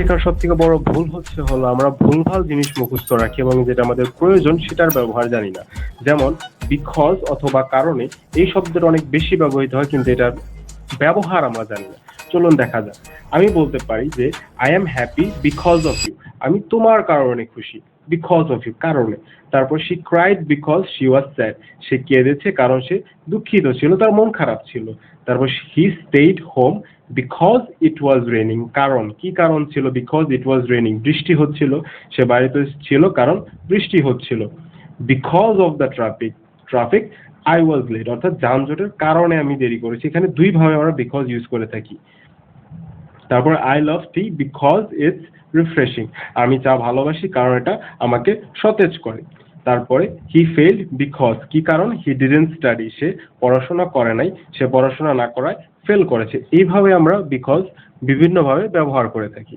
শেখার সব থেকে বড় ভুল হচ্ছে হলো আমরা ভুলভাল জিনিস মুখস্থ রাখি এবং যেটা আমাদের প্রয়োজন সেটার ব্যবহার জানি না। যেমন বিকজ অথবা কারণে এই শব্দটা অনেক বেশি ব্যবহৃত হয় কিন্তু এটার ব্যবহার আমরা জানি না। চলুন দেখা যাক। আমি বলতে পারি যে I am happy because of you আমি তোমার কারণে খুশি বিকজ অফ ইউ কারণে। তারপর she cried because she was sad সে কেঁদেছে কারণ সে দুঃখিত ছিল, তার মন খারাপ ছিল। তারপর he stayed home because it was raining কারণ, কি কারণ ছিল? বিকজ ইট ওয়াজ রেনিং বৃষ্টি হচ্ছিল, সে বাড়িতে ছিল কারণ বৃষ্টি হচ্ছিল। Because of the traffic traffic I was late অর্থাৎ যানজটের কারণে আমি দেরি করেছি। এখানে দুইভাবে আমরা বিকজ ইউজ করে থাকি। তারপর I love tea because it's refreshing আমি চা ভালোবাসি কারণ এটা আমাকে সতেজ করে। তারপরে হি ফেল বিকজ কি কারণ? হি ডিডেন্ট স্টাডি সে পড়াশোনা করে নাই, সে পড়াশোনা না করায় ফেল করেছে। এইভাবে আমরা বিকজ বিভিন্নভাবে ব্যবহার করে থাকি।